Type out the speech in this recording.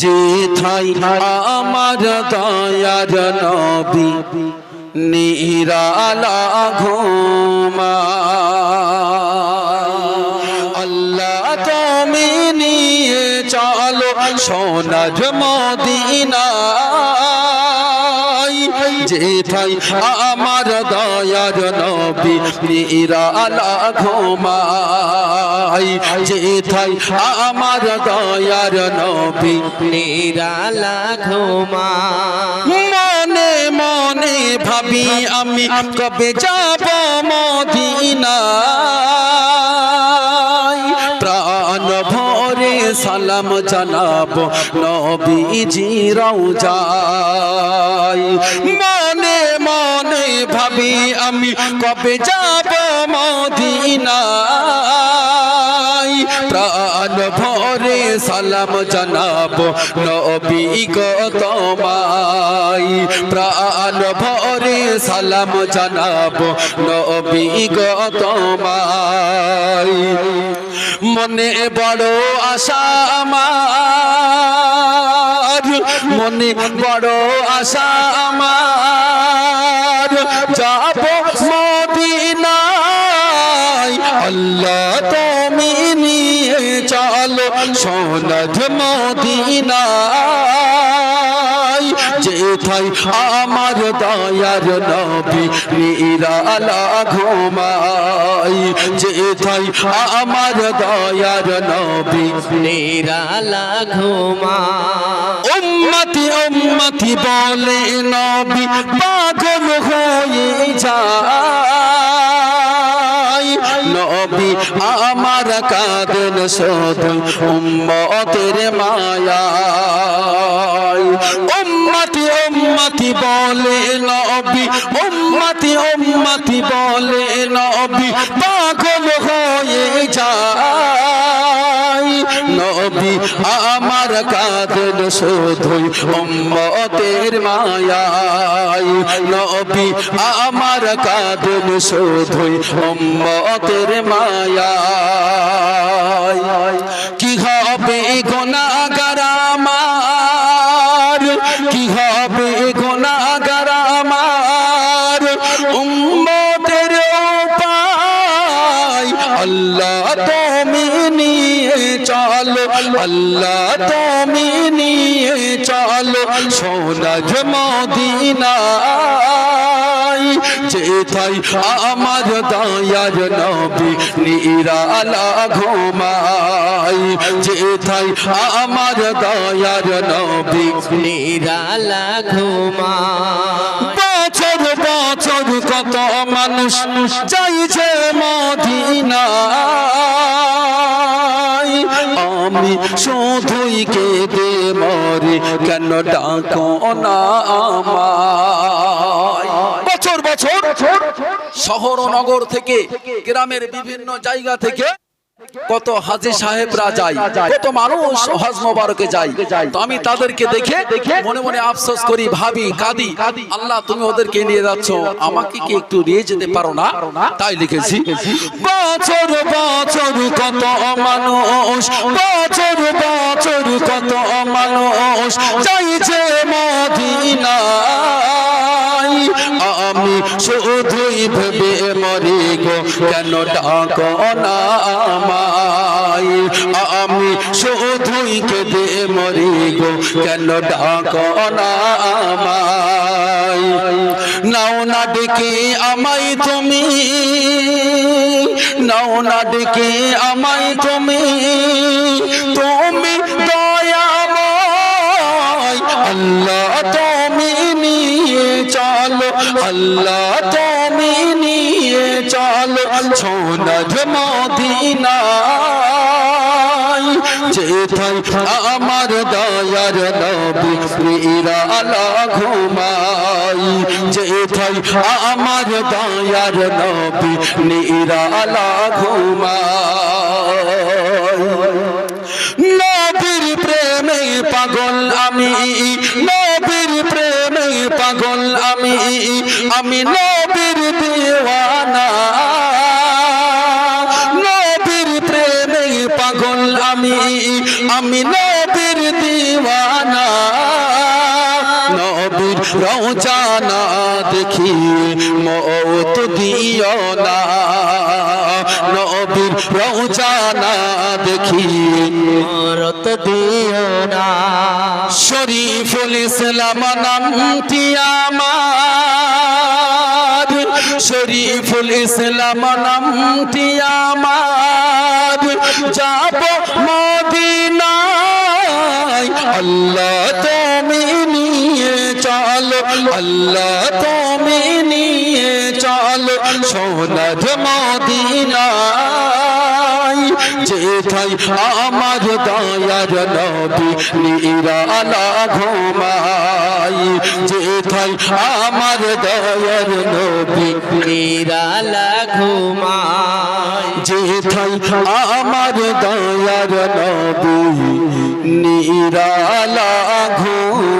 যেথায় আমার দয়ার নবী নিরালা ঘুমা। আল্লাহ তুমি নিয়ে চলো সোনার মদিনায় যেথায় আমার দয়ার নবী নিরালা ঘুমায় যেথায় আমার দয়ার নবী নিরালা ঘুমা মনে মনে ভাবি আমি কবে যাব মদিনায়। সালাম জানাব নবীজি রওজায়। মনে মনে ভাবি আমি কবে যাব মদিনায়। প্রাণ ভরে সালাম জানাব নবী গতমাই প্রাণ ভরে সালাম জানাব নবী গতমাই মনে বড় আশা আমার। মনে বড় আশা আমার। যাব মদিনায়। আল্লাহ তুমি নিয়ে চলো। সোনার মদিনায়। যেথায় আমার দয়ার নবী নিরালা ঘুমাই যেথায় আমার দয়ার নবী নিরালা ঘুমা উম্মতি উম্মতি বলে নবী পাগল হয়ে যায়। নবী আমার কাঁদেন শুধু উম্মতের মায়া উম্মতি উম্মতি বলে নবী, উম্মতি উম্মতি বলে নবী, পাগল হয়ে যায়। নবী, আমার কাঁদেন শুধুই উম্মতের মায়ায় নবী, আমার কাঁদেন শুধুই উম্মতের মায়ায় কি হবে গোনাগার আমার? কি হবে গোনাগার আমার? উম্মতের উপায়, আল্লাহ চলো, আল্লাহ তুমি নিয়ে চলো সোনার মদিনায়, যেথায় আমার দয়ার নবী নিরালা ঘুমাই যেথায় আমার দয়ার নবী নিরালা ঘুমা বছর কত মানুষ চাইছে মদিনায় আমি শুধুই কেঁদে মরি, কেন ডাকো না আমায়? বছর বছর শহর নগর থেকে, গ্রামের বিভিন্ন জায়গা থেকে কত হাজি সাহেবরা যায়, কত মানুষ হজ মোবারকে যায়। তো আমি তাদেরকে দেখে মনে মনে আফসোস করি, ভাবি, কাঁদি, আল্লাহ তুমি ওদেরকে নিয়ে যাচ্ছ, আমাকে কি একটু নিয়ে যেতে পারো না? তাই লিখেছি, বছর বছর কত মানুষ বছর বছর কত মানুষ চাইছে মদিনায়। আমি শুধুই ভেবে মরি কেন ডাকো আমায়। আমি শুধুই কেঁদে মরি গো, কেন ডাকো আমায়? নাও না ডেকে আমায় তুমি, নাও না ডেকে আমায় তুমি। তুমি দয়াময়, আল্লাহ নিয়ে চলো, আল্লাহ তুমি নিয়ে চলো, সোনার মদিনায়। যেথায় আমার দয়ার নবী নিরালা ঘুমাই যেথায় আমার দয়ার নবী নিরালা ঘুমাই আমি নবীর দিওয়ানা রওজানা দেখি মত দিও না। নবীর রওজানা দেখি মরত দিও না। শরীফুল ইসলাম নামটি আমার, শরীফুল ইসলাম নামটি আমার। যাব মদিনায় আল্লাহ তুমি নিয়ে চলো, আল্লাহ তুমি নিয়ে চলো সোনার মদিনায়। যেথায় আমার দয়ার নবী নিরালা ঘুমাই যেথায় আমার দয়ার নবী নিরালা ঘুমায়। যেথায় আমার দয়ার নবী নিরালা ঘুমাই